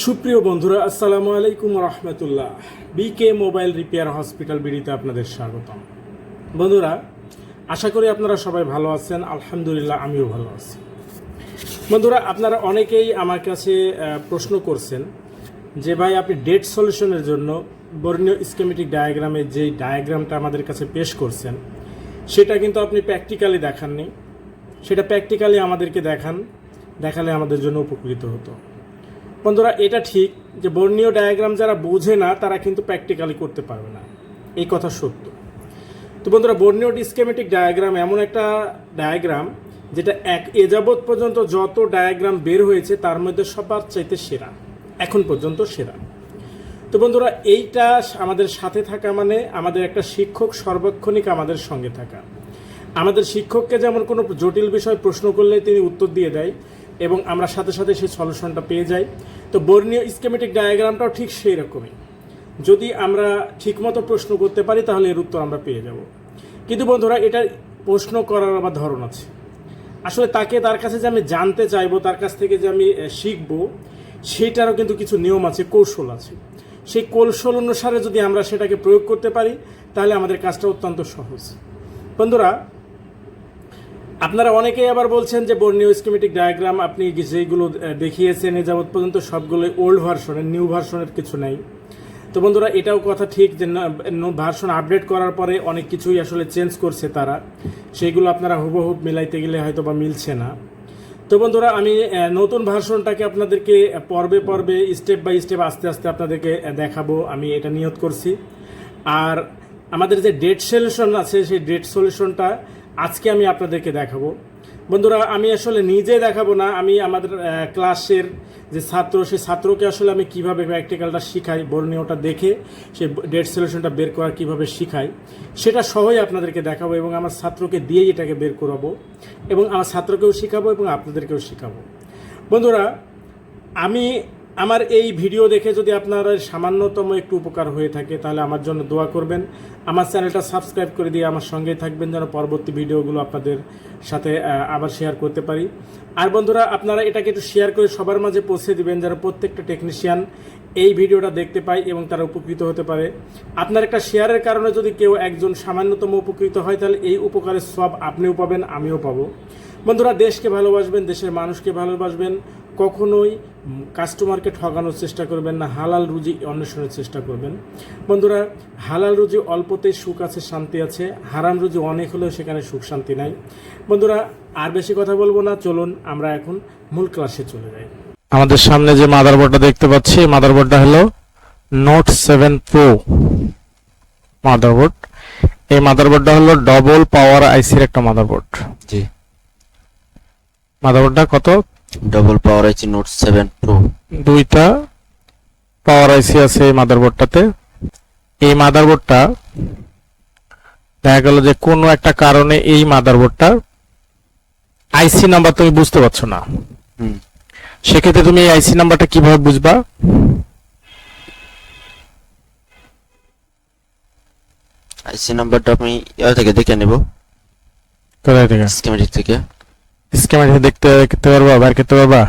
সুপ্রিয় বন্ধুরা, আসসালামু আলাইকুম রহমতুল্লাহ। বিকে মোবাইল রিপেয়ার হসপিটাল বিডিতে আপনাদের স্বাগতম। বন্ধুরা, আশা করি আপনারা সবাই ভালো আছেন, আলহামদুলিল্লাহ আমিও ভালো আছি। বন্ধুরা, আপনারা অনেকেই আমার কাছে প্রশ্ন করছেন যে ভাই, আপনি ডেট সলিউশনের জন্য বর্ণীয় স্কেমেটিক ডায়াগ্রামের যে ডায়াগ্রামটা আমাদের কাছে পেশ করছেন, সেটা কিন্তু আপনি প্র্যাকটিক্যালি দেখাননি। সেটা প্র্যাকটিক্যালি আমাদেরকে দেখান, দেখালে আমাদের জন্য উপকৃত হতো। বন্ধুরা, এটা ঠিক যে বর্ণীয় ডায়াগ্রাম যারা বোঝে না, তারা কিন্তু প্র্যাকটিক্যালি করতে পারবে না। এই কথা সত্য। তো বন্ধুরা, বর্ণীয় ডিসকেমেটিক ডায়াগ্রাম এমন একটা ডায়াগ্রাম যেটা এক এ যাবৎ পর্যন্ত যত ডায়াগ্রাম বের হয়েছে, তার মধ্যে সবার চাইতে সেরা। এখন পর্যন্ত সেরা। তো বন্ধুরা, এইটা আমাদের সাথে থাকা মানে আমাদের একটা শিক্ষক সর্বক্ষণিক আমাদের সঙ্গে থাকা। আমাদের শিক্ষককে যেমন কোনো জটিল বিষয় প্রশ্ন করলে তিনি উত্তর দিয়ে দেয় এবং আমরা সাথে সাথে সেই সলিউশনটা পেয়ে যাই। তো বর্ণীয় স্কেমেটিক ডায়াগ্রামটাও ঠিক সেই রকমই। যদি আমরা ঠিকমতো প্রশ্ন করতে পারি, তাহলে এর উত্তর আমরা পেয়ে যাব। কিন্তু বন্ধুরা এটা প্রশ্ন করার আবার ধরন আছে। আসলে তাকে তার কাছে যে আমি জানতে চাইব, তার কাছ থেকে যে আমি শিখব, সেটারও কিন্তু কিছু নিয়ম আছে, কৌশল আছে। সেই কৌশল অনুসারে যদি আমরা সেটাকে প্রয়োগ করতে পারি, তাহলে আমাদের কাজটা অত্যন্ত সহজ। বন্ধুরা আপনারা অনেকেই আবার বলছেন যে বর্ণীয় স্কিমেটিক ডায়াগ্রাম আপনি যেগুলো দেখিয়েছেন, এ যাবৎ পর্যন্ত সবগুলো ওল্ড ভার্সনের নিউ ভার্সনের কিছু নেই। তো বন্ধুরা, এটাও কথা ঠিক যে ভার্সন আপডেট করার পরে অনেক কিছুই আসলে চেঞ্জ করছে তারা। সেইগুলো আপনারা হুবহুব মিলাইতে গেলে হয়তো বা মিলছে না। তো বন্ধুরা, আমি নতুন ভার্সনটাকে আপনাদেরকে পর্বে পর্বে স্টেপ বাই স্টেপ আস্তে আস্তে আপনাদেরকে দেখাবো। আমি এটা নিয়ত করছি। আর আমাদের যে ডেট সলিউশন আছে, সেই ডেট সলিউশনটা আজকে আমি আপনাদেরকে দেখাবো। বন্ধুরা, আমি আসলে নিজে দেখাবো না, আমি আমাদের ক্লাসের যে ছাত্র, সেই ছাত্রকে আসলে আমি কীভাবে প্র্যাকটিক্যালটা শিখাই বর্ণীয়টা দেখে সেই ডেট সলিউশনটা বের করা কীভাবে শিখাই, সেটা সহই আপনাদেরকে দেখাবো এবং আমার ছাত্রকে দিয়েই এটাকে বের করাবো এবং আমার ছাত্রকেও শেখাবো এবং আপনাদেরকেও শেখাবো। বন্ধুরা, আমি আমার এই ভিডিও দেখে যদি আপনার সামান্যতম একটু উপকার হয়ে থাকে, তাহলে আমার জন্য দোয়া করবেন। আমার চ্যানেলটা সাবস্ক্রাইব করে দিয়ে আমার সঙ্গেই থাকবেন, যেন পরবর্তী ভিডিওগুলো আপনাদের সাথে আবার শেয়ার করতে পারি। আর বন্ধুরা, আপনারা এটাকে একটু শেয়ার করে সবার মাঝে পৌঁছে দিবেন, যেন প্রত্যেকটা টেকনিশিয়ান এই ভিডিওটা দেখতে পায় এবং তারা উপকৃত হতে পারে। আপনার একটা শেয়ারের কারণে যদি কেউ একজন সামান্যতম উপকৃত হয়, তাহলে এই উপকারের সব আপনিও পাবেন, আমিও পাবো। বন্ধুরা, দেশকে ভালোবাসবেন, দেশের মানুষকে ভালোবাসবেন, কখনোই কাস্টমারকে ঠকানোর চেষ্টা করবেন না হালাল রুজি অন্বেষণের চেষ্টা করবেন। বন্ধুরা হালাল রুজি অল্পতেই সুখ আছে শান্তি আছে হারাম রুজি অনেক হলেও সেখানে সুখ শান্তি নাই। বন্ধুরা আর বেশি কথা বলব না চলুন আমরা এখন মূল ক্লাসে চলে যাই। আমাদের সামনে যে মাদারবোর্ডটা দেখতে পাচ্ছি মাদারবোর্ডটা হলো নোট সেভেন প্রো মাদারবোর্ড এই মাদারবোর্ডটা হলো ডবল পাওয়ার আইসির একটা মাদারবোর্ড জি। মাদারবোর্ডটা কত? Double power IC note seven pro দুইটা পাওয়ার আইসি আছে এই মাদারবোর্ডটাতে এই মাদারবোর্ডটা দেখা গেল যে কোনো একটা কারণে এই মাদারবোর্ডটা আইসি নাম্বার তুমি বুঝতে পারছ না। হুম। সেক্ষেত্রে তুমি এই আইসি নাম্বারটা কীভাবে বুঝবা? আইসি নাম্বারটা আমি ইয়া থেকে দেখে নেব। কোথায় থেকে? স্কিমেটিক থেকে। স্ক্যামার দেখতে দেখতে পারবা বার করতে পারবা?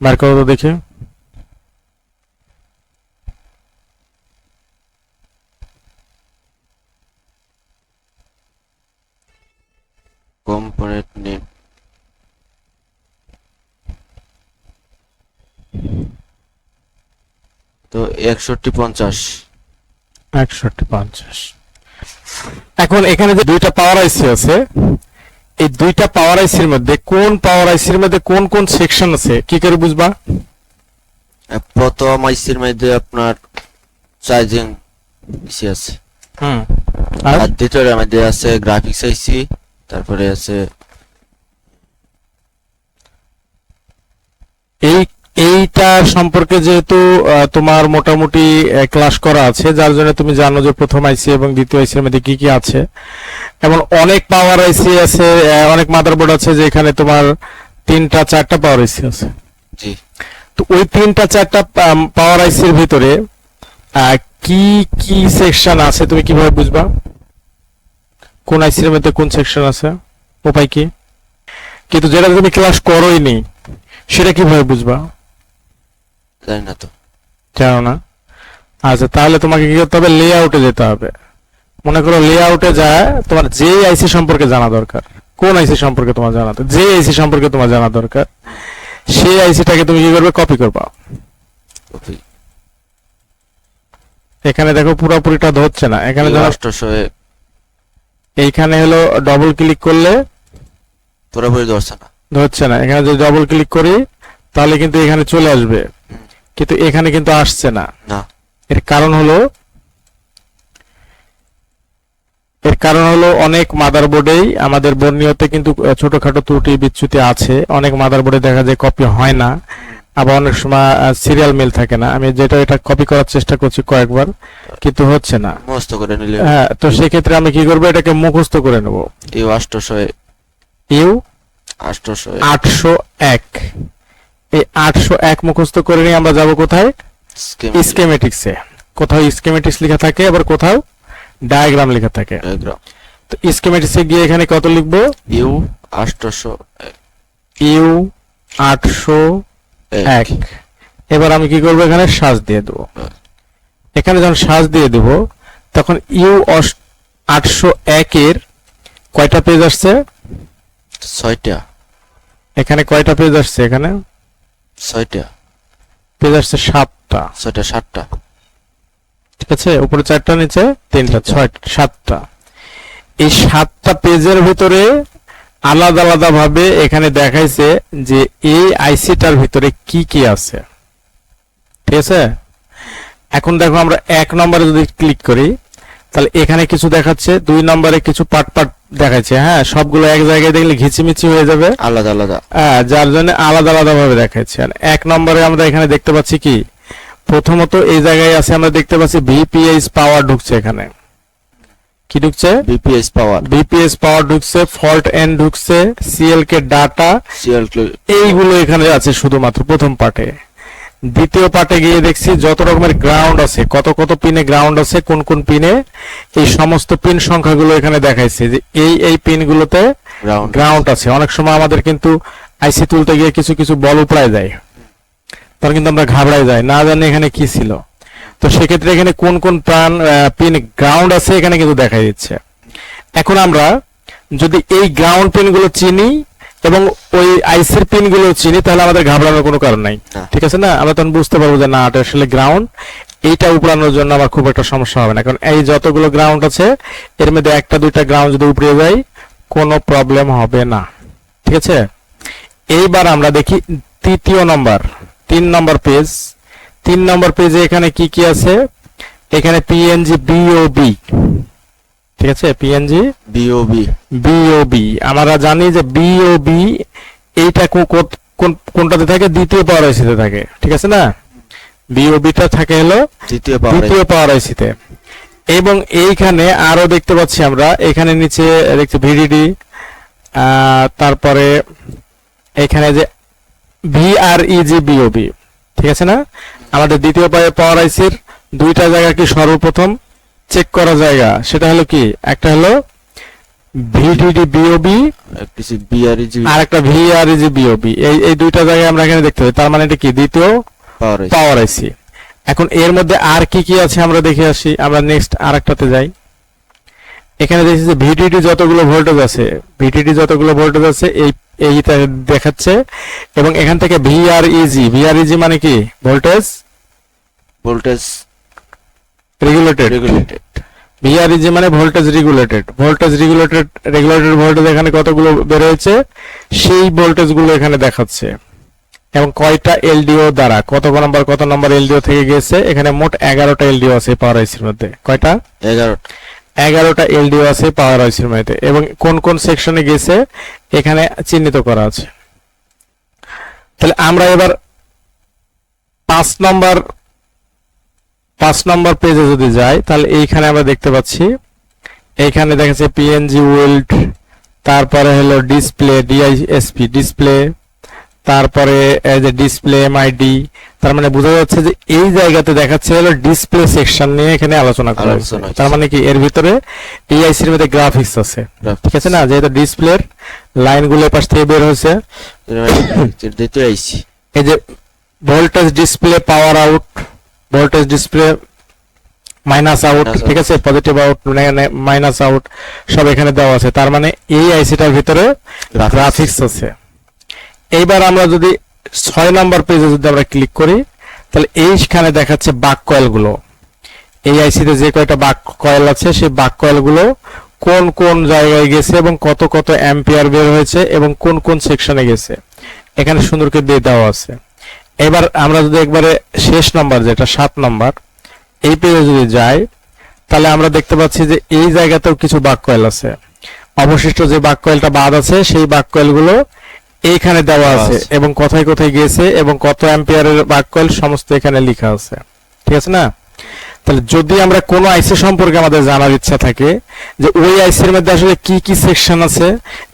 বার করো তো দেখি। কম্পোনেন্ট নেম তো একষট্টি পঞ্চাশ। একষট্টি পঞ্চাশ। এখন এখানে যে দুইটা পাওয়ার আইসি আছে এই দুইটা পাওয়ার আইসির মধ্যে কোন পাওয়ার আইসির মধ্যে কোন কোন সেকশন আছে? কি করে বুঝবা? প্রথম আইসির মধ্যে আপনার চার্জিং ইসি আছে। হুম। আর দ্বিতীয় মধ্যে আছে গ্রাফিক্স আইসি তারপরে আছে এই এইটা সম্পর্কে যেহেতু তোমার মোটামুটি ক্লাস করা আছে যার জন্য তুমি জানো যে প্রথম আইসি এবং দ্বিতীয় আইসির মধ্যে কি কি আছে। এবং অনেক পাওয়ার আইসি আছে অনেক মাদারবোর্ড আছে যেখানে তোমার তিনটা চারটা পাওয়ার আইসি আছে। জি। তো ওই তিনটা চারটা পাওয়ার আইসির ভিতরে কি কি সেকশন আছে তুমি কীভাবে বুঝবা? কোন আইসির মধ্যে কোন সেকশন আছে? উপায় কি? কিন্তু যেটা তুমি ক্লাস করোই নি সেটা কীভাবে বুঝবা? জানি না তো। জানো না? আচ্ছা তাহলে তোমাকে কি করতে হবে? লে আউটে যেতে হবে। মনে করো লে আউটে যায় তোমার যে আইসি সম্পর্কে জানা দরকার কোন আইসি সম্পর্কে তোমার জানা যে আইসি সম্পর্কে তোমার জানা দরকার সেই আইসিটাকে তুমি কি করবে? কপি করবা। কপি এখানে দেখো পুরোপুরিটা ধরছে না। এখানে এইখানে হলো ডবল ক্লিক করলে পুরোপুরি ধরছে না। ধরছে না। এখানে যদি ডবল ক্লিক করি তাহলে কিন্তু এখানে চলে আসবে। কিন্তু এখানে কিন্তু আসছে না। এর কারণ হলো এর কারণ হলো অনেক মাদার মাদারবোর্ডেই আমাদের বর্ণীয়তে কিন্তু ছোটখাটো ত্রুটি বিচ্যুতি আছে। অনেক মাদারবোর্ডে দেখা যায় কপি হয় না। আবার অনেক সময় সিরিয়াল মিল থাকে না। আমি যেটা এটা কপি করার চেষ্টা করছি কয়েকবার কিন্তু হচ্ছে না। মস্ত করে নিলে হ্যাঁ তো সেক্ষেত্রে আমি কি করব? এটাকে মুখস্থ করে নেব। ইউ আষ্টশো এক ইউ আষ্টশো এক আটশো এক। এই আটশো এক মুখস্থ করে নিয়ে আমরা যাব কোথায়? স্কিম স্কেমেটিক্সে কোথাও স্কেমেটিক্স লেখা থাকে আবার কোথাও ডায়াগ্রাম লেখা থাকে। তো স্কেমেটিক্সে গিয়ে এখানে কত লিখব? ইউ আষ্টশো এক। ইউ আটশো এক। এক। এবার আমি কি করব এখানে? সাজ দিয়ে দেবো। হ্যাঁ। এখানে যখন সাজ দিয়ে দেব তখন ইউ আটশো একের কয়টা পেজ আসছে? ছয়টা। এখানে কয়টা পেজ আসছে এখানে? ছয়টা। পেজ আসছে সাতটা। ছয়টা সাতটা। ঠিক আছে উপরে চারটা নিচে তিনটা। ছয় সাতটা। এই সাতটা পেজের ভিতরে আলাদা আলাদা ভাবে এখানে দেখাইছে যে এই আইসিটার ভিতরে কি কি আছে। ঠিক আছে? এখন দেখো আমরা এক নম্বরে যদি ক্লিক করি তাহলে এখানে কিছু দেখাচ্ছে দুই নম্বরে কিছু পার্ট পার্ট দেখাচ্ছে হ্যাঁ সবগুলো এক জায়গায় দেখলে ঘিচিমিচি হয়ে যাবে। আলাদা আলাদা। হ্যাঁ যার জন্য আলাদা আলাদা ভাবে দেখাচ্ছে আর এক নম্বরে আমরা এখানে দেখতে পাচ্ছি কি? প্রথমত এই জায়গায় আছে আমরা দেখতে পাচ্ছি ভিপিএস পাওয়ার ঢুকছে এখানে। কি ঢুকছে? বিপিএস পাওয়ার ভিপিএস পাওয়ার ঢুকছে ফল্ট এন্ড ঢুকছে সিএল কে ডাটা সিএল এইগুলো এখানে আছে শুধুমাত্র প্রথম পার্টে দ্বিতীয় পার্টে গিয়ে দেখছি যত রকমের গ্রাউন্ড আছে কত কত পিনে গ্রাউন্ড আছে কোন কোন পিনে এই সমস্ত পিন সংখ্যাগুলো এখানে দেখাইছে যে এই এই পিনগুলোতে গ্রাউন্ড আছে। অনেক সময় আমাদের কিন্তু আইসি তুলতে গিয়ে কিছু কিছু বল উপড়ায় যায়। তখন কিন্তু আমরা ঘাবড়ায় যাই না জানি এখানে কি ছিল। তো সেক্ষেত্রে এখানে কোন কোন প্রাণ পিন গ্রাউন্ড আছে এখানে কিন্তু দেখা দিচ্ছে। এখন আমরা যদি এই গ্রাউন্ড পিনগুলো চিনি এবং ওই আইসির পিনগুলো চিনি তাহলে আমাদের ঘাবড়ানোর কোনো কারণ নাই। ঠিক আছে না? আমরা তখন বুঝতে পারব যে না এটা আসলে গ্রাউন্ড এইটা উপড়ানোর জন্য আমার খুব একটা সমস্যা হবে না। কারণ এই যতগুলো গ্রাউন্ড আছে এর মধ্যে একটা দুইটা গ্রাউন্ড যদি উপড়ে যায় কোনো প্রবলেম হবে না। ঠিক আছে? এইবার আমরা দেখি তৃতীয় নম্বর তিন নম্বর পেজ তিন নম্বর পেজে এখানে কি কি আছে? এখানে পিএনজি বিওবি ঠিক আছে? পিএনজি বিওবি বিওবি আমরা জানি যে বিওবি এইটা কোন কোনটাতে থাকে? দ্বিতীয় পাওয়ার আইসিতে থাকে। ঠিক আছে না? বিওবিটা থাকে হলো দ্বিতীয় পাওয়ার দ্বিতীয় পাওয়ার আইসিতে এবং এইখানে আরও দেখতে পাচ্ছি আমরা। এখানে নিচে দেখছি ভিডিডি তারপরে এখানে যে ভিআরইজি বিওবি ঠিক আছে না? আমাদের দ্বিতীয় পাওয়ার আইসির দুইটা জায়গা কি সর্বপ্রথম? চেক করা জায়গা। সেটা হলো কি? একটা হলো ভিডিডি বিওবি আর একটা ভিআরইজি বিওবি এই এই দুইটা জায়গায় আমরা এখানে দেখতে পাই। তার মানে এটা কি? দ্বিতীয় পাওয়ার আইসি এখন এর মধ্যে আর কি কি আছে আমরা দেখে আসি। আমরা নেক্সট আরেকটাতে যাই। এখানে দেখছি যে ভিটিডি যতগুলো ভোল্টেজ আছে ভিটিডি যতগুলো ভোল্টেজ আছে এই এইটা দেখাচ্ছে। এবং এখান থেকে ভিআরইজি ভিআরইজি মানে কি? Voltage voltage regulated regulated VREG মানে voltage regulated voltage regulated regulated voltage এখানে কতগুলো বের হয়েছে সেই ভোল্টেজগুলো এখানে দেখাচ্ছে। এবং কয়টা এলডিও দ্বারা কত নম্বর কত নম্বর এলডিও থেকে গেছে? এখানে মোট এগারোটা এলডিও আছে পাওয়ার আইসির মধ্যে। কয়টা? এগারোটা। এগারোটা এলডিও আছে পাওয়ার আইসির মধ্যে। এবং কোন কোন সেকশনে গেছে? এখানে চিহ্নিত করা আছে। তাহলে আমরা এবার পাঁচ নম্বর পাঁচ নম্বর পেজে যদি যাই তাহলে এইখানে আমরা দেখতে পাচ্ছি। এইখানে দেখাচ্ছে পিএনজি ওয়েল্ড তারপরে হলো ডিসপ্লে ডিআইএসপি ডিসপ্লে তারপরে যে ডিসপ্লে এমআইডি তার মানে বোঝা যাচ্ছে যে এই জায়গাতে দেখাচ্ছে হলো ডিসপ্লে সেকশন নিয়ে এখানে আলোচনা করা হয়েছে। তার মানে কি? এর ভিতরে এই আইসির মধ্যে গ্রাফিক্স আছে। ঠিক আছে না? যেহেতু ডিসপ্লের লাইনগুলো পাশ থেকে বের হয়েছে। এই যে voltage display power out voltage display minus out ঠিক আছে? পজিটিভ আউট মাইনাস আউট সব এখানে দেওয়া আছে। তার মানে এই আইসিটার ভিতরে গ্রাফিক্স আছে। এইবার আমরা যদি ছয় নম্বর পেজে যদি আমরা ক্লিক করি তাহলে এইখানে দেখাচ্ছে বাক কয়েলগুলো এই আইসিতে যে কয়টা বাক কয়েল আছে সেই বাক কয়েলগুলো কোন কোন জায়গায় গেছে এবং কত কত অ্যাম্পিয়ার বের হয়েছে এবং কোন কোন সেকশনে গেছে। এখানে সুন্দর করে দিয়ে দেওয়া আছে। এবার আমরা যদি একবারে শেষ নাম্বার যেটা সাত নাম্বার এই পেজে যদি যাই তাহলে আমরা দেখতে পাচ্ছি যে এই জায়গাতেও কিছু বাক কয়েল আছে। অবশিষ্ট যে বাক কয়েলটা বাদ আছে সেই বাক কয়েলগুলো এইখানে দেওয়া আছে। এবং কোথায় কোথায় গেছে এবং কত অ্যাম্পিয়ারের বাক কয়েল সমস্ত এখানে লেখা আছে। ঠিক আছে না? তাহলে যদি আমরা কোনো আইসি সম্পর্কে আমাদের জানার ইচ্ছা থাকে যে ওই আইসির মধ্যে আসলে কি কি সেকশন আছে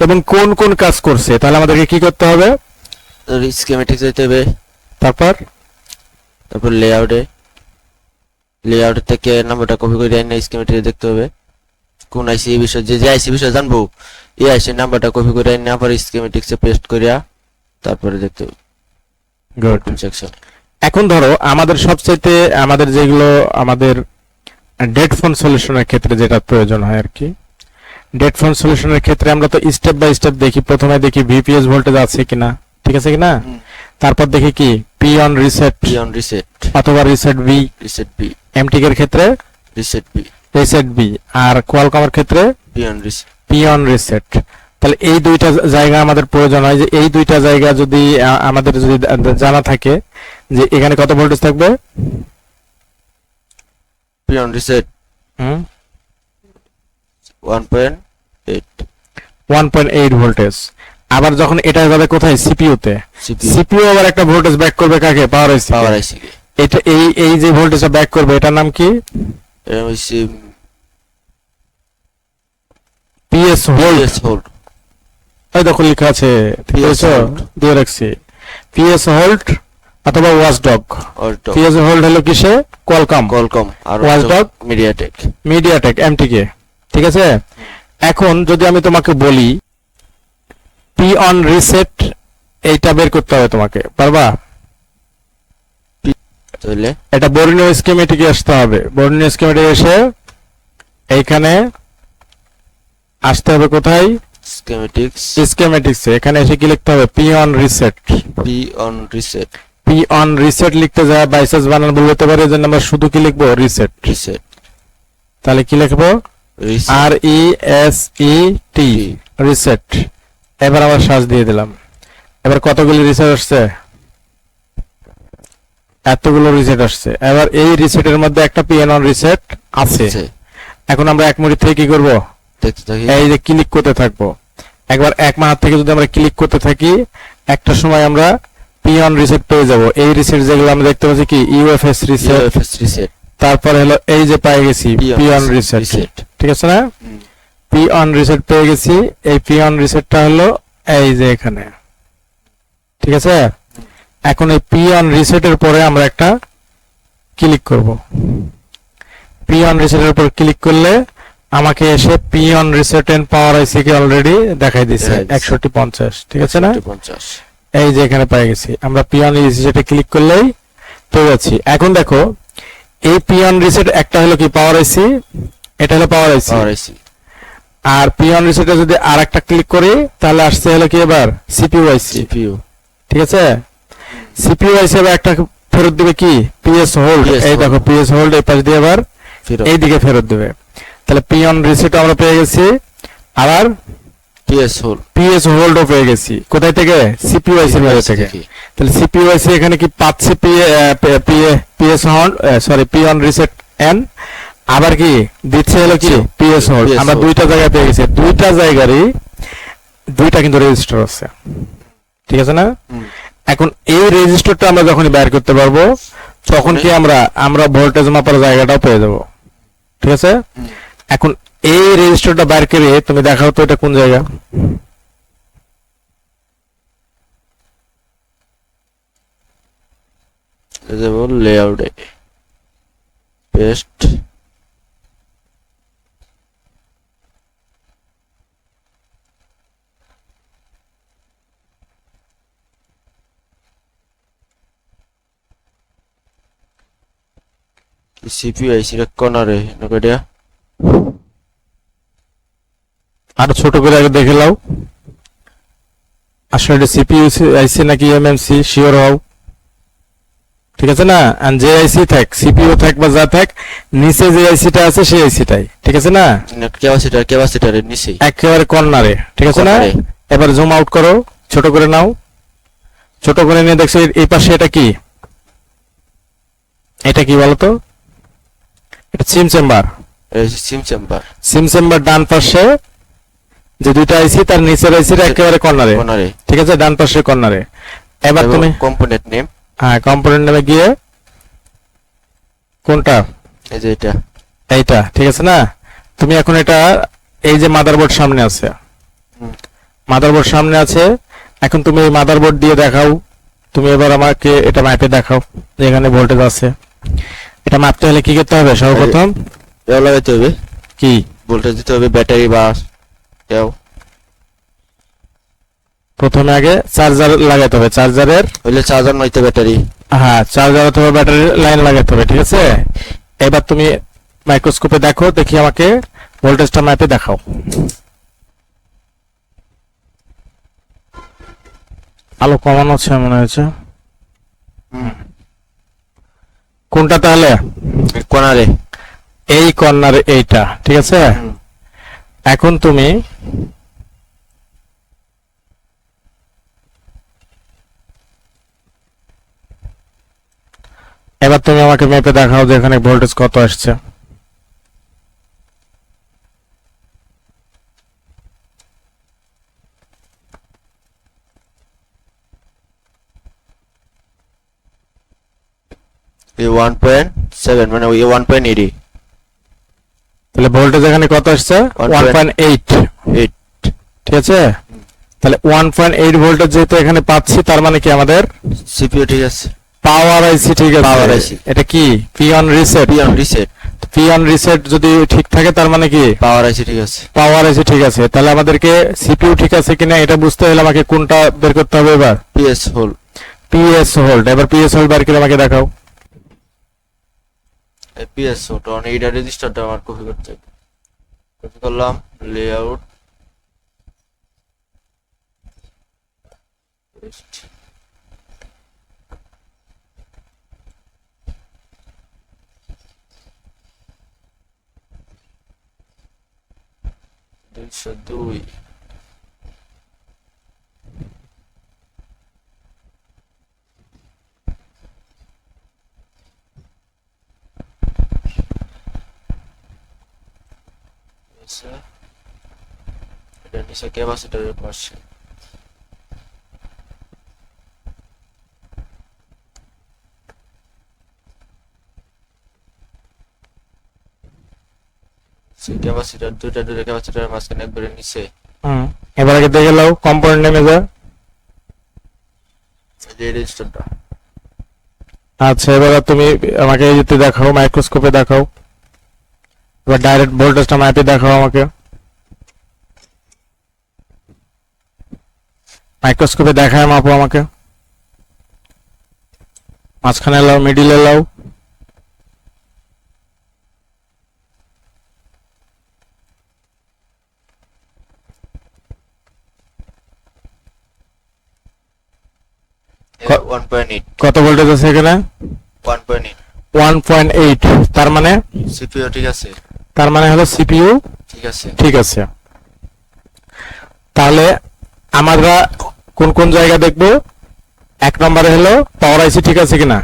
এবং কোন কোন কাজ করছে তাহলে আমাদেরকে কি করতে হবে? স্কিমেটিক যেতে হবে। তারপর? তারপর লেআউটে লেআউট থেকে নাম্বারটা কপি করে এনে স্কিমেটিক দেখতে হবে। কোন আইসি বিষয় যে যে আইসি বিষয় জানব এই আইসি নাম্বারটা কপি করে এনে আবার স্কিমেটিক্সে পেস্ট করিয়া তারপরে দেখতে হবে। গুড সেকশন এখন ধরো আমাদের সবচাইতে আমাদের যেগুলো আমাদের ডেড ফোন সলিউশনের ক্ষেত্রে যেটা প্রয়োজন হয় আর কি। ডেড ফোন সলিউশনের ক্ষেত্রে আমরা তো স্টেপ বাই স্টেপ দেখি প্রথমে দেখি ভিপিএস ভোল্টেজ আছে কিনা ঠিক আছে কিনা। তারপর দেখি কি? P on reset PON reset অথবা reset B reset B MTK এর ক্ষেত্রে? রিসেট বি রিসেট বি আর কোয়ালকমের ক্ষেত্রে? PON reset P on reset তাহলে এই দুইটা জায়গা আমাদের প্রয়োজন হয় যে এই দুইটা জায়গা যদি আমাদের যদি জানা থাকে যে এখানে কত ভোল্টেজ থাকবে? পিয়ন রিসেট হুম? One point eight one point eight voltage আবার যখন এটা যাবে কোথায়? সিপিইউতে সিপি সিপিইউ আবার একটা ভোল্টেজ ব্যাক করবে কাকে? পাওয়ার আইসি পাওয়ার আইসি এটা এই এই যে ভোল্টেজটা ব্যাক করবে এটার নাম কি? এটা হচ্ছে পিএস ভোল্ট পিএস হোল্ড এই দেখো লেখা আছে volt। দিয়ে রাখছি। পিএস হোল্ট অথবা ওয়াচডগ পিএস হোল্ট হলো কিসে? কোয়ালকম কলকম আর Watchdog? মিডিয়াটেক মিডিয়াটেক এমটিকে ঠিক আছে? এখন যদি আমি তোমাকে বলি পি অন রিসেট এইটা বের করতে হবে তোমাকে পারবা? তাহলে? এটা বর্ণীয় স্কিমেটিকে আসতে হবে। বর্ণীয় স্কিমেটিক এসে এইখানে আসতে হবে কোথায়? স্কিমেটিক্স স্কিমেটিক্স এখানে এসে কি লিখতে হবে? P on reset P on reset P on reset লিখতে যায় বাইসেস বানান বলতে পারে যে আমরা শুধু কি লিখব? রিসেট রিসেট তাহলে কি লিখব? আর ই এস ই টি রিসেট এবার আবার সার্চ দিয়ে দিলাম। এবার কতগুলি রিসেট আসছে? এতগুলো রিসেট আসছে। এবার এই রিসেটের মধ্যে একটা পিএন অন রিসেট আছে। এখন আমরা এক মিনিট থেকে কি করব? এই যে ক্লিক করতে থাকব। একবার এক মাস থেকে যদি আমরা ক্লিক করতে থাকি একটা সময় আমরা পিএন রিসেট পেয়ে যাব। এই রিসেট যেগুলো আমরা দেখতে পাচ্ছি কি? ইউএফএস রিসেট তারপরে হলো এই যে পেয়ে গেছি পিএন রিসেট ঠিক আছে না? পি অন রিসেট পেয়ে গেছি। এই পি অন রিসেটটা হলো এই যে এখানে। ঠিক আছে? এখন এই পি অন রিসেটের পরে আমরা একটা ক্লিক করব। পি অন রিসেটের উপর ক্লিক করলে আমাকে এসে P on reset and power IC K already দেখাই দিছে। একষট্টি পঞ্চাশ। ঠিক আছে না? পঞ্চাশ। এই যে এখানে পেয়ে গেছি। আমরা পি অন রিসেটে ক্লিক করলেই পেয়ে যাচ্ছি। এখন দেখো এই পি অন রিসেট একটা হলো কি? পাওয়ার আইসি এটা হলো পাওয়ার আইসি পাওয়ার আইসি আর পিয়ন রিসেটে যদি আর একটা ক্লিক করি তাহলে আসছে হলো কি এবার? সিপিইউ আইসি সিপিইউ ঠিক আছে? সিপিইউ এবার একটা ফেরত দিবে কি? পিএস হোল্ড এই দেখো পিএস হোল্ড এই পাশ দিয়ে আবার ফিরো এই দিকে ফেরত দিবে। তাহলে পিয়ন রিসেট আমরা পেয়ে গেছি। আবার পিএস হোল্ড পিএস হোল্ডও পেয়ে গেছি। কোথায় থেকে? সিপিইউ আইসির মধ্যে থেকে। তাহলে সিপিইউ আইসি এখানে কি পাচ্ছে PS hold sorry PON reset N আবার কি? দিচ্ছে হলো কি? পিএস PS আমরা দুইটা জায়গায় পেয়ে গেছি। দুইটা জায়গারই দুইটা কিন্তু রেজিস্টার আছে। ঠিক আছে না? এখন এই রেজিস্টারটা আমরা যখনই বের করতে পারব তখন কি আমরা আমরা ভোল্টেজ মাপার জায়গাটাও পেয়ে যাব। ঠিক আছে? এখন এই রেজিস্টারটা বের করে তুমি দেখাও তো এটা কোন জায়গা? লেআউটে পেস্ট সিপিইউ আইসি রে কর্নারে নকডিয়া আরও ছোট করে আগে দেখে নাও। আসলে এটা সিপিইউ আইসি নাকি এমএমসি? শিওর হও। ঠিক আছে না? আর যে আইসি থাক সিপিইউ থাক বা যা থাক নিচে যে আইসিটা আছে সেই আইসিটাই। ঠিক আছে না? ক্যাপাসিটার ক্যাপাসিটারের নিচেই। একেবারে কর্নারে। ঠিক আছে না। এবার জুম আউট করো ছোট করে নাও। ছোট করে নিয়ে দেখছ এই পাশে এটা কি? এটা কি বলতো? এটা SIM chamber. SIM chamber. SIM chamber ডান পাশে যে দুইটা আইসি তার নিচের আইসিটা একেবারে কর্নারে। কর্নারে। ঠিক আছে ডান পাশে কর্নারে। এবার তুমি কম্পোনেন্ট নেম হ্যাঁ কম্পোনেন্ট নামে গিয়ে কোনটা? এই যে এটা। এইটা ঠিক আছে না? তুমি এখন এটা এই যে মাদারবোর্ড সামনে আছে। মাদারবোর্ড সামনে আছে। এখন তুমি এই মাদারবোর্ড দিয়ে দেখাও। তুমি এবার আমাকে এটা ম্যাপে দেখাও যে এখানে ভোল্টেজ আছে। এটা মাপতে হলে কি করতে হবে? সর্বপ্রথম? এও লাগাইতে হবে। কি? ভোল্টেজ দিতে হবে ব্যাটারি বা এও। প্রথমে আগে চার্জার লাগাতে হবে। চার্জারের? হইলে চার্জার নয়তো ব্যাটারি। হ্যাঁ চার্জার অথবা ব্যাটারি লাইন লাগাতে হবে ঠিক আছে? এবার তুমি মাইক্রোস্কোপে দেখো দেখি আমাকে ভোল্টেজটা ম্যাপে দেখাও। আলো কমানো আছে মনে হয়েছে। কোনটা তাহলে? কর্নারে এই কর্নারে এইটা ঠিক আছে? এখন তুমি এবার তুমি আমাকে মেপে দেখাও যে এখানে ভোল্টেজ কত আসছে। এই ওয়ান পয়েন্ট সেভেন মানে ওই ওয়ান পয়েন্ট এইটি তাহলে ভোল্টেজ এখানে কত আসছে? ওয়ান পয়েন্ট এইট এইট ঠিক আছে? তাহলে ওয়ান পয়েন্ট এইট ভোল্টেজ যেহেতু এখানে পাচ্ছি তার মানে কি আমাদের? সিপিইউ ঠিক আছে। পাওয়ার আইসি ঠিক আছে। Power IC এটা কি? P on reset PON reset P on reset যদি ঠিক থাকে তার মানে কি? পাওয়ার আইসি ঠিক আছে। পাওয়ার আছে ঠিক আছে। তাহলে আমাদেরকে সিপিইউ ঠিক আছে কিনা এটা বুঝতে হলে আমাকে কোনটা বের করতে হবে এবার? পিএস হোল পিএস হোল্ড এবার পিএস হোল্ড বার করে আমাকে দেখাও। পিএস হোল তখন এইটা রেজিস্টারটা আমার কপি করতে হবে কপি করলাম লেআউট দুইশো দুই নিচে নিচে ক্যাপাসিটরের পাশে সেই ক্যাপাসিটর দুইটা ক্যাপাসিটরের মাঝখানে একবারে নিচে হুম এবার আগে দেখে নাও কম্পোনেন্ট রেজিস্টারটা আচ্ছা এবার তুমি আমাকে যেতে দেখাও মাইক্রোস্কোপে দেখাও এবার ডাইরেক্ট ভোল্টেজটা ম্যাপে দেখাও আমাকে মাইক্রোস্কোপে দেখায় মাপো আমাকে। মাঝখানে লাও মিডিলে লাও। কত ভোল্টেজ আছে এখানে? One point eight one point eight তার মানে? সিপিও ঠিক আছে। তার মানে হলো সিপিইউ ঠিক আছে। ঠিক আছে। তাহলে আমরা কোন কোন জায়গা দেখব? এক নম্বরে হলো পাওয়ার আইসি ঠিক আছে কিনা?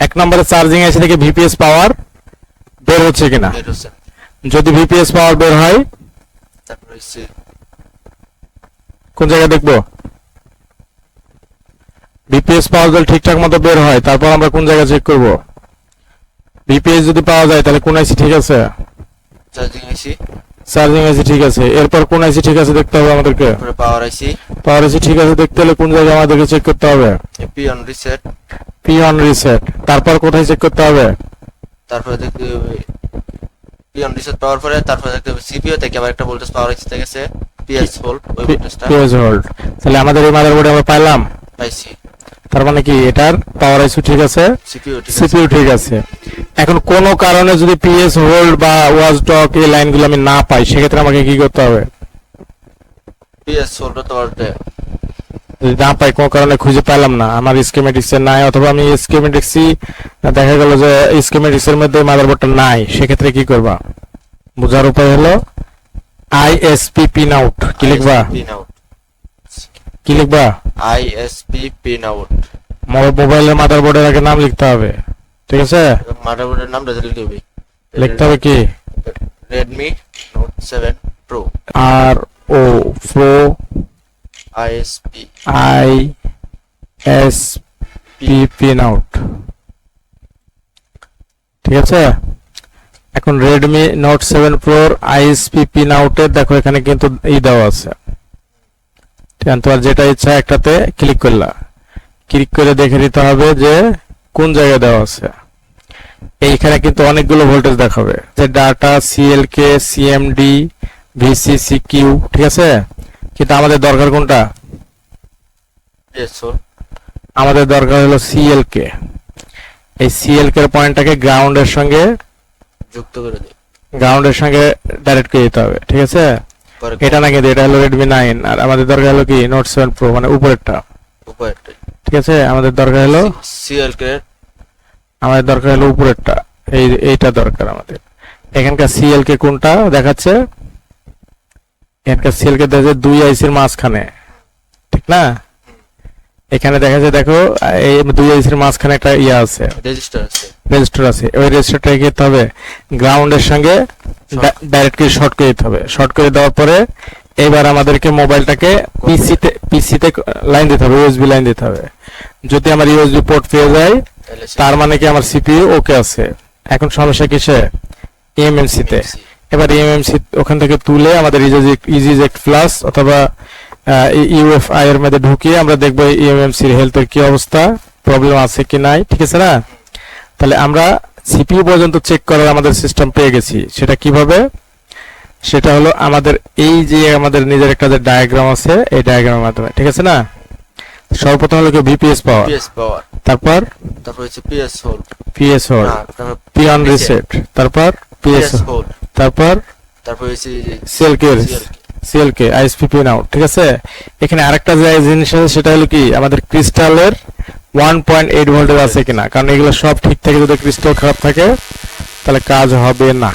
এক নম্বরে চার্জিং আইসি থেকে ভিপিএস পাওয়ার বের হচ্ছে কিনা? যদি ভিপিএস পাওয়ার বের হয় কোন জায়গায় দেখব? ভিপিএস পাওয়ার যদি ঠিকঠাক মতো বের হয় তারপর আমরা কোন জায়গায় চেক করব? ভিপিএস যদি পাওয়া যায় তাহলে কোন আইসি ঠিক আছে? চার্জিং আইসি চার্জিং আইসি ঠিক আছে। এরপর কোন আইসি ঠিক আছে দেখতে হবে আমাদেরকে। পাওয়ার আইসি পাওয়ার ঠিক আছে দেখতে হলে কোন জায়গায় আমাদেরকে চেক করতে হবে? PON reset P on reset তারপর কোথায় চেক করতে হবে? তারপরে দেখতে হবে পিয়ন রিসেট পাওয়ার পরে তারপরে দেখতে হবে সিপিও থেকে আবার একটা ভোল্টেজ পাওয়ার থেকে গেছে পিএস হোল ওই ভোল্টেজটা পিএস হোল্ড তাহলে আমাদের এই মাদারবোর্ডে আমরা পাইলাম? পাইছি। তার মানে কি এটার পাওয়ার আইসি ঠিক আছে? সিপিও ঠিক আছে। সিপিইউ ঠিক আছে। এখন কোনো কারণে যদি পিএস হোল্ড বা ওয়াজ ডক এই লাইনগুলো আমি না পাই সেক্ষেত্রে আমাকে কি করতে হবে? পিএস হোল্ডার তোমার যদি না পাই কোনো কারণে খুঁজে পেলাম না। আমার স্কিমেটিক্স নাই অথবা আমি স্কিমেটিক্সই দেখা গেল যে স্কিমেটিক্স এর মধ্যে মাদারবোর্ডটা নাই সেক্ষেত্রে কি করবা? বোঝার উপায় হলো আইএসপি পিন আউট কি লিখবা? কি লিখবা? আইএসপি পিন আউট মোবাইল- মোবাইলের মাদারবোর্ডের আগে নাম লিখতে হবে ঠিক আছে? মাদারবোর্ডের নামটা লিখে দিবি লিখতে হবে কি? রেডমি নোট সেভেন প্রো আর ও pro ISP I S P pin out ঠিক আছে? এখন রেডমি নোট সেভেন প্রোর আইএসপি পিন আউটের দেখো এখানে কিন্তু ই দেওয়া আছে। তোমার যেটা ইচ্ছা একটাতে ক্লিক করলা। ক্লিক করে দেখে নিতে হবে যে কোন জায়গায় দেওয়া আছে। এইখানে কিন্তু অনেকগুলো ভোল্টেজ দেখাবে। যে data CLK CMD VCC Q ঠিক আছে? কিন্তু আমাদের দরকার কোনটা? আমাদের দরকার হলো সিএলকে এই সিএলকে এর পয়েন্টটাকে গ্রাউন্ডের সঙ্গে যুক্ত করে দিই গ্রাউন্ডের সঙ্গে ডাইরেক্ট করে দিতে হবে ঠিক আছে? এটা না কিন্তু এটা হলো রেডমি নাইন আর আমাদের দরকার হলো কি? নোট সেভেন প্রো মানে উপরেরটা। উপায়টাই ঠিক আছে? আমাদের দরকার হলো সিএল কে আমাদের দরকার হলো উপরেরটা। এই এইটা দরকার আমাদের। এখানকার সিএলকে কোনটা দেখাচ্ছে? এখানকার সিএলকে দেখা দুই আইসির মাঝখানে ঠিক না? এখানে দেখা যায় দেখো এই দুই আইসির মাঝখানে একটা ইয়ে আছে। রেজিস্টার আছে। রেজিস্টার আছে। ওই রেজিস্টারটা কি করতে হবে? গ্রাউন্ডের সঙ্গে ডাইরেক্ট করে শর্ট করে দিতে হবে। শর্ট করে দেওয়ার পরে এবার আমাদেরকে মোবাইলটাকে পিসিতে পিসিতে লাইন দিতে হবে ইউএসবি লাইন দিতে হবে। যদি আমার ইউএসবি পোর্ট পেয়ে যায় তার মানে কি আমার সিপিইউ ওকে আছে। এখন সমস্যা কিসে? ইএমএমসি তে। এবার ইএমএমসি ওখান থেকে তুলে আমাদের ইজিজেক্ট প্লাস অথবা ইউএফআই এর মধ্যে ঢুকিয়ে আমরা দেখব এর হেলথের কি অবস্থা প্রবলেম আছে কি নাই ঠিক আছে না? তাহলে আমরা সিপিইউ পর্যন্ত চেক করার আমাদের সিস্টেম পেয়ে গেছি। সেটা কীভাবে? সেটা হলো আমাদের এই যে আমাদের নিজের একটা যে ডায়াগ্রাম আছে এই ডায়াগ্রামের মাধ্যমে ঠিক আছে না? সর্বপ্রথম হলো ভিপিএস পাওয়ার পিএস পাওয়ার তারপর? তারপর হচ্ছে পিএস হোল্ড পিএস হোল্ড তারপর পিয়ন রিসেট তারপর পিএস পিএস হোল্ড তারপর? তারপর CLK CLK ISP pin out ঠিক আছে? এখানে আরেকটা যে জিনিস আছে সেটা হলো কি? আমাদের ক্রিস্টালের ওয়ান পয়েন্ট এইট ভোল্টেজ আছে কিনা? কারণ এগুলো সব ঠিক থাকে যদি ক্রিস্টাল খারাপ থাকে তাহলে কাজ হবে না।